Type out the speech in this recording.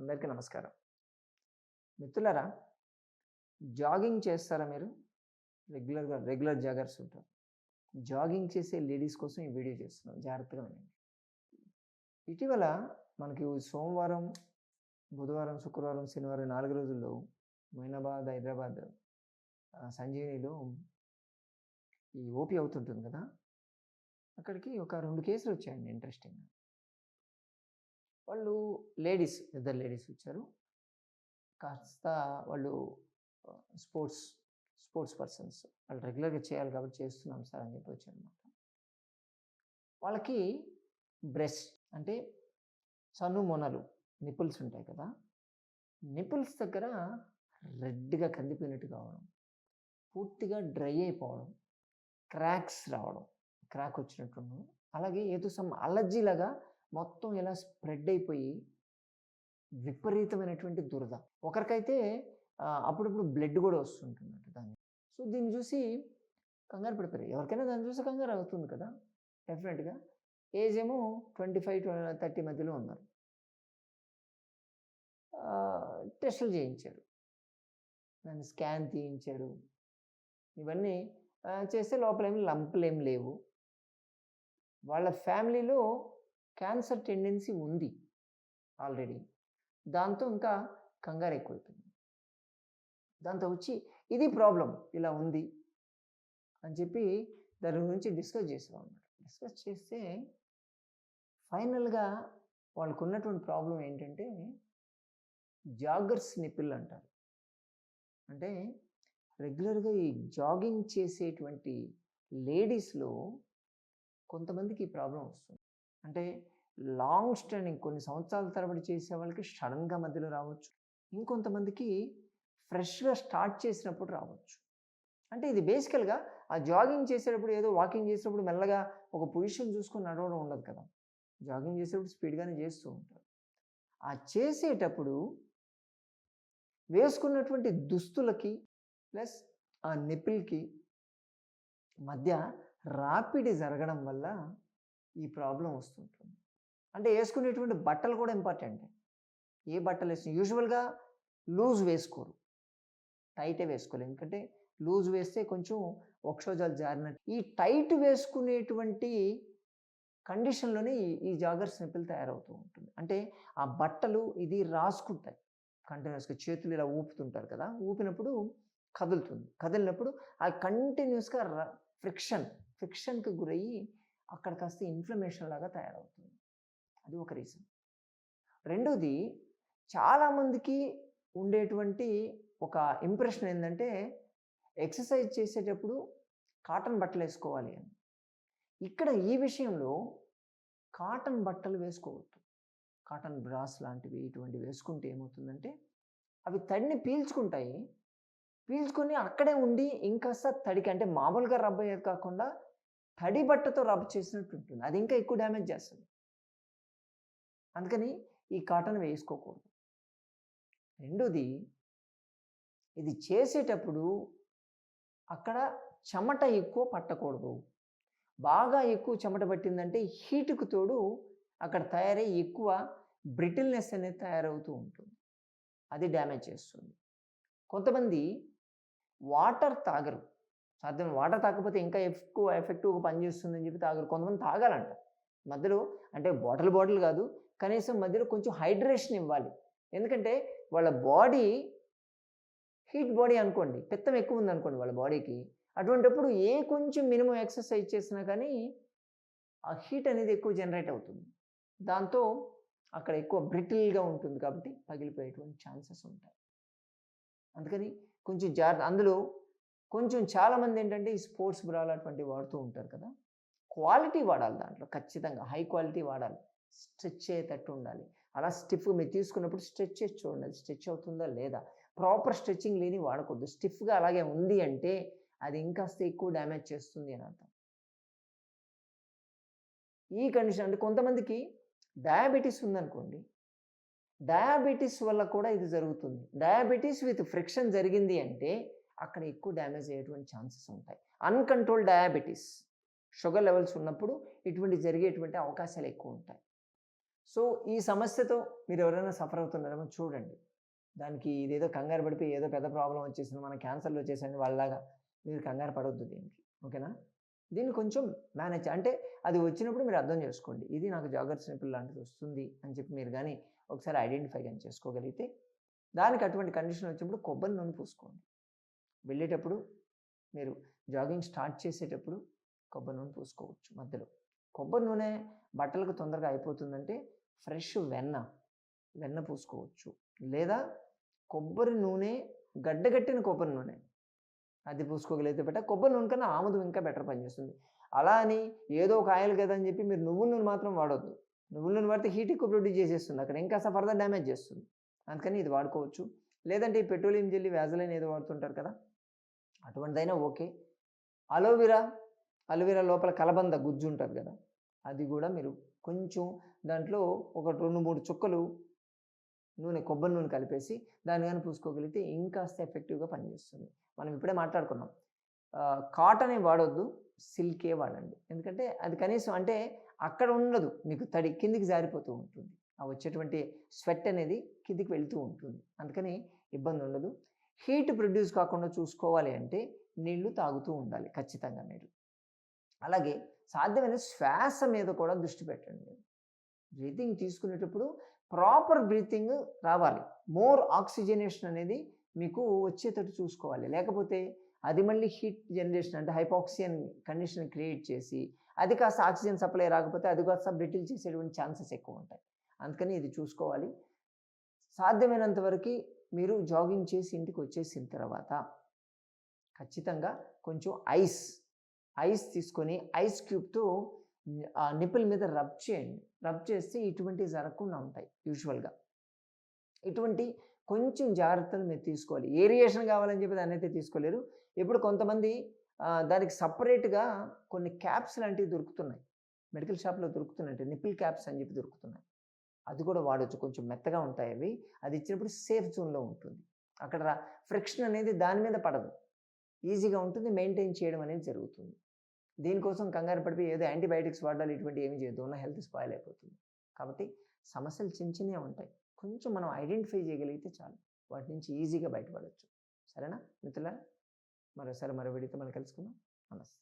అందరికీ నమస్కారం. మిత్రులారా జాగింగ్ చేస్తారా మీరు? రెగ్యులర్గా రెగ్యులర్ జాగర్స్ ఉంటారు. జాగింగ్ చేసే లేడీస్ కోసం ఈ వీడియో చేస్తున్నాం. జాగ్రత్తగా వినండి. ఇటీవల మనకి సోమవారం బుధవారం శుక్రవారం శనివారం నాలుగు రోజుల్లో మైనాబాద్ హైదరాబాద్ సంజీవనిలో ఈ ఓపీ అవుతుంటుంది కదా? అక్కడికి ఒక రెండు కేసులు వచ్చాయండి ఇంట్రెస్టింగ్ వాళ్ళు లేడీస్ ఇద్దరు లేడీస్ వచ్చారు. కాస్త వాళ్ళు స్పోర్ట్స్ స్పోర్ట్స్ పర్సన్స్. వాళ్ళు రెగ్యులర్గా చేయాలి కాబట్టి చేస్తున్నాం సార్ అని చెప్పి వచ్చారనమాట వాళ్ళకి బ్రెస్ట్ అంటే సన్ను మొనలు నిపుల్స్ ఉంటాయి కదా. నిపుల్స్ దగ్గర రెడ్గా కందిపోయినట్టు కావడం పూర్తిగా డ్రై అయిపోవడం క్రాక్స్ రావడం క్రాక్ వచ్చినట్టు అలాగే ఏదో సమ్ అలర్జీ లాగా మొత్తం ఇలా స్ప్రెడ్ అయిపోయి విపరీతమైనటువంటి దురద. ఒకరికైతే అప్పుడప్పుడు బ్లడ్ కూడా వస్తుంటుందంట దాన్ని. సో దీన్ని చూసి కంగారు పడిపోయారు. ఎవరికైనా దాన్ని చూసి కంగారు అవుతుంది కదా! డెఫినెట్గా. ఏజ్ ఏమో ట్వంటీ ఫైవ్ థర్టీ మధ్యలో ఉన్నారు. టెస్టులు చేయించారు. దాన్ని స్కాన్ తీయించారు. ఇవన్నీ చేస్తే లోపల ఏమి లంపులు ఏం లేవు. వాళ్ళ ఫ్యామిలీలో క్యాన్సర్ టెండెన్సీ ఉంది ఆల్రెడీ. దాంతో ఇంకా కంగారు ఎక్కువైపోయింది. దాంతో వచ్చి ఇది ప్రాబ్లం ఇలా ఉంది అని చెప్పి దాని గురించి డిస్కస్ చేసాం అన్నమాట. డిస్కస్ చేస్తే ఫైనల్గా వాళ్ళకు ఉన్నటువంటి ప్రాబ్లం ఏంటంటే జాగర్స్ నిపిల్ అంటారు. అంటే రెగ్యులర్గా ఈ జాగింగ్ చేసేటువంటి లేడీస్లో కొంతమందికి ఈ ప్రాబ్లం వస్తుంది. అంటే లాంగ్ స్టాండింగ్ కొన్ని సంవత్సరాల తరబడి చేసే వాళ్ళకి సడన్గా మధ్యలో రావచ్చు. ఇంకొంతమందికి ఫ్రెష్గా స్టార్ట్ చేసినప్పుడు రావచ్చు. అంటే ఇది బేసికల్గా ఆ జాగింగ్ చేసేటప్పుడు ఏదో వాకింగ్ చేసేటప్పుడు మెల్లగా ఒక పొజిషన్ చూసుకొని నడవడం ఉండదు కదా! జాగింగ్ చేసేటప్పుడు స్పీడ్గానే చేస్తూ ఉంటారు. ఆ చేసేటప్పుడు వేసుకున్నటువంటి దుస్తులకి ప్లస్ ఆ నిపిల్కి మధ్య రాపిడి జరగడం వల్ల ఈ ప్రాబ్లం వస్తుంటుంది. అంటే వేసుకునేటువంటి బట్టలు కూడా ఇంపార్టెంట్. ఏ బట్టలు వేసిన యూజువల్గా లూజ్ వేసుకోరు. టైటే వేసుకోలేదు ఎందుకంటే లూజ్ వేస్తే కొంచెం ఒక్షోజాలు జారినట్టు. ఈ టైట్ వేసుకునేటువంటి కండిషన్లోనే ఈ- ఈ జాగర్స్ నిప్పులు తయారవుతూ ఉంటుంది. అంటే ఆ బట్టలు ఇది రాసుకుంటాయి. కంటిన్యూస్గా చేతులు ఇలా ఊపుతుంటారు కదా ఊపినప్పుడు కదులుతుంది. కదిలినప్పుడు ఆ కంటిన్యూస్గా ఫ్రిక్షన్ ఫ్రిక్షన్కి గురయ్యి అక్కడ కాస్త ఇన్ఫ్లమేషన్ లాగా తయారవుతుంది. అది ఒక రీజన్ రెండోది చాలామందికి ఉండేటువంటి ఒక ఇంప్రెషన్ ఏంటంటే ఎక్సర్సైజ్ చేసేటప్పుడు కాటన్ బట్టలు వేసుకోవాలి అని. ఇక్కడ ఈ విషయంలో కాటన్ బట్టలు వేసుకోవద్దు. కాటన్ బ్రాస్ లాంటివి ఇటువంటివి వేసుకుంటే ఏమవుతుందంటే అవి తడిని పీల్చుకుంటాయి. పీల్చుకొని అక్కడే ఉండి ఇంకాస్త తడికి అంటే మామూలుగా రబ్బయ్యేది కాకుండా తడి బట్టతో రబ్ చేసినట్టు ఉంటుంది. అది ఇంకా ఎక్కువ డ్యామేజ్ చేస్తుంది. అందుకని ఈ కాటన్ వేసుకోకూడదు. రెండోది ఇది చేసేటప్పుడు అక్కడ చెమట ఎక్కువ పట్టకూడదు. బాగా ఎక్కువ చెమట పట్టిందంటే హీటుకు తోడు అక్కడ తయారై ఎక్కువ బ్రిటిల్నెస్ అనేది తయారవుతూ ఉంటుంది. అది డ్యామేజ్ చేస్తుంది. కొంతమంది వాటర్ తాగరు. సాధ్యం వాటర్ తాగకపోతే ఇంకా ఎక్కువ ఎఫెక్టివ్గా పనిచేస్తుందని చెప్పి తాగరు. కొంతమంది తాగాలంట. మధ్యలో అంటే బాటిల్ బాటిల్ కాదు కనీసం మధ్యలో కొంచెం హైడ్రేషన్ ఇవ్వాలి. ఎందుకంటే వాళ్ళ బాడీ హీట్ బాడీ అనుకోండి పిత్తం ఎక్కువ ఉంది అనుకోండి వాళ్ళ బాడీకి అటువంటిప్పుడు ఏ కొంచెం మినిమం ఎక్సర్సైజ్ చేసినా కానీ ఆ హీట్ అనేది ఎక్కువ జనరేట్ అవుతుంది. దాంతో అక్కడ ఎక్కువ బ్రిటిల్గా ఉంటుంది కాబట్టి పగిలిపోయేటువంటి ఛాన్సెస్ ఉంటాయి. అందుకని కొంచెం జాగ్రత్త అందులో కొంచెం చాలామంది ఏంటంటే ఈ స్పోర్ట్స్ బ్రాల్ అటువంటి వాడుతూ ఉంటారు కదా! క్వాలిటీ వాడాలి దాంట్లో ఖచ్చితంగా. హై క్వాలిటీ వాడాలి. స్ట్రెచ్ అయ్యేటట్టు ఉండాలి. అలా స్టిఫ్ మీరు తీసుకున్నప్పుడు స్ట్రెచ్ చేసి చూడండి స్ట్రెచ్ అవుతుందా లేదా? ప్రాపర్ స్ట్రెచ్చింగ్ లేని వాడకూడదు. స్టిఫ్గా అలాగే ఉంది అంటే అది ఇంకాస్త ఎక్కువ డ్యామేజ్ చేస్తుంది అని అర్థం. ఈ కండిషన్ అంటే కొంతమందికి డయాబెటీస్ ఉందనుకోండి. డయాబెటీస్ వల్ల కూడా ఇది జరుగుతుంది. డయాబెటీస్ విత్ ఫ్రిక్షన్ జరిగింది అంటే అక్కడ ఎక్కువ డ్యామేజ్ అయ్యేటువంటి ఛాన్సెస్ ఉంటాయి. అన్కంట్రోల్ డయాబెటీస్ షుగర్ లెవెల్స్ ఉన్నప్పుడు ఇటువంటి జరిగేటువంటి అవకాశాలు ఎక్కువ ఉంటాయి. సో ఈ సమస్యతో మీరు ఎవరైనా సఫర్ అవుతున్నారేమో చూడండి. దానికి ఇదేదో కంగారు పడిపోయి ఏదో పెద్ద ప్రాబ్లం వచ్చేసింది మన క్యాన్సర్లు వచ్చేసింది వాళ్ళలాగా మీరు కంగారు పడవద్దు దీనికి. ఓకేనా? దీన్ని కొంచెం మేనేజ్ అంటే అది వచ్చినప్పుడు మీరు అర్థం చేసుకోండి. ఇది నాకు జాగ్రత్త స్నిపుల్ లాంటిది వస్తుంది అని చెప్పి మీరు కానీ ఒకసారి ఐడెంటిఫై కానీ చేసుకోగలిగితే దానికి అటువంటి కండిషన్ వచ్చినప్పుడు కొబ్బరి నూనె పూసుకోండి. వెళ్ళేటప్పుడు మీరు జాగింగ్ స్టార్ట్ చేసేటప్పుడు కొబ్బరి నూనె పూసుకోవచ్చు మధ్యలో. కొబ్బరి నూనె బట్టలకు తొందరగా అయిపోతుందంటే ఫ్రెష్ వెన్న వెన్న పూసుకోవచ్చు. లేదా కొబ్బరి నూనె గడ్డగట్టిన కొబ్బరి నూనె అది పూసుకోగలిగితే బెటర్. కొబ్బరి నూనె కన్నా ఆముదం ఇంకా బెటర్ పనిచేస్తుంది. అలా అని ఏదో ఒక ఆయిల్ కదా అని చెప్పి మీరు నువ్వుల నూనె మాత్రం వాడొద్దు. నువ్వుల నూనె వాడితే హీట్ ఎక్కువ ప్రొడ్యూస్ చేసేస్తుంది. అక్కడ ఇంకా ఫర్దర్ డ్యామేజ్ చేస్తుంది. అందుకని ఇది వాడుకోవచ్చు. లేదంటే ఈ పెట్రోలియం జెల్లీ వ్యాజలైన్ ఏదో వాడుతుంటారు కదా? అటువంటిదైనా ఓకే. అలోవెరా అలోవెరా లోపల కలబంద గుజ్జు ఉంటుంది కదా? అది కూడా మీరు కొంచెం దాంట్లో ఒక రెండు మూడు చుక్కలు నూనె కొబ్బరి నూనె కలిపేసి దాన్ని కానీ పూసుకోగలిగితే ఇంకాస్త ఎఫెక్టివ్గా పనిచేస్తుంది. మనం ఇప్పుడే మాట్లాడుకున్నాం. కాటనే వాడొద్దు సిల్కే వాడండి. ఎందుకంటే అది కనీసం అంటే అక్కడ ఉండదు మీకు తడి కిందికి జారిపోతూ ఉంటుంది. వచ్చేటువంటి స్వెట్ అనేది కిందికి వెళ్తూ ఉంటుంది. అందుకని ఇబ్బంది ఉండదు. హీట్ ప్రొడ్యూస్ కాకుండా చూసుకోవాలి అంటే నీళ్ళు తాగుతూ ఉండాలి ఖచ్చితంగా మీరు. అలాగే సాధ్యమైన శ్వాస మీద కూడా దృష్టి పెట్టండి బ్రీతింగ్ తీసుకునేటప్పుడు ప్రాపర్ బ్రీతింగ్ రావాలి. మోర్ ఆక్సిజనేషన్ అనేది మీకు వచ్చేటట్టు చూసుకోవాలి. లేకపోతే అది మళ్ళీ హీట్ జనరేషన్ అంటే హైపాక్సియన్ కండిషన్ క్రియేట్ చేసి అది కాస్త ఆక్సిజన్ సప్లై రాకపోతే అది కాస్త బ్రిటిల్ చేసేటువంటి ఛాన్సెస్ ఎక్కువ ఉంటాయి. అందుకని ఇది చూసుకోవాలి. సాధ్యమైనంత వరకు మీరు జాగింగ్ చేసి ఇంటికి వచ్చేసిన తర్వాత ఖచ్చితంగా కొంచెం ఐస్ ఐస్ తీసుకొని ఐస్ క్యూబ్తో ఆ నిప్పుల మీద రబ్ చేయండి. రబ్ చేస్తే ఇటువంటి జరగకుండా ఉంటాయి యూజువల్గా. ఇటువంటి కొంచెం జాగ్రత్తలు మీరు తీసుకోవాలి. ఏరియేషన్ కావాలని చెప్పి దాన్ని అయితే తీసుకోలేరు. ఇప్పుడు కొంతమంది దానికి సపరేట్గా కొన్ని క్యాప్స్ లాంటివి దొరుకుతున్నాయి. మెడికల్ షాప్లో దొరుకుతున్నాయి నిప్పిల్ క్యాప్స్ అని చెప్పి దొరుకుతున్నాయి. అది కూడా వాడచ్చు. కొంచెం మెత్తగా ఉంటాయి అవి. అది ఇచ్చినప్పుడు సేఫ్ జోన్లో ఉంటుంది. అక్కడ ఫ్రిక్షన్ అనేది దాని మీద పడదు. ఈజీగా ఉంటుంది. మెయింటైన్ చేయడం అనేది జరుగుతుంది. దీనికోసం కంగారు పడిపోయి ఏదో యాంటీబయాటిక్స్ వాడాలి ఇటువంటి ఏమి చేయదు ఉన్న హెల్త్ స్పాయిల్ అయిపోతుంది. కాబట్టి సమస్యలు చిన్న చిన్నవి ఉంటాయి. కొంచెం మనం ఐడెంటిఫై చేయగలిగితే చాలు. వాటి నుంచి ఈజీగా బయటపడవచ్చు సరేనా మిత్రుల మరోసారి మరో విడితో మనం కలుసుకుందాం. నమస్తే.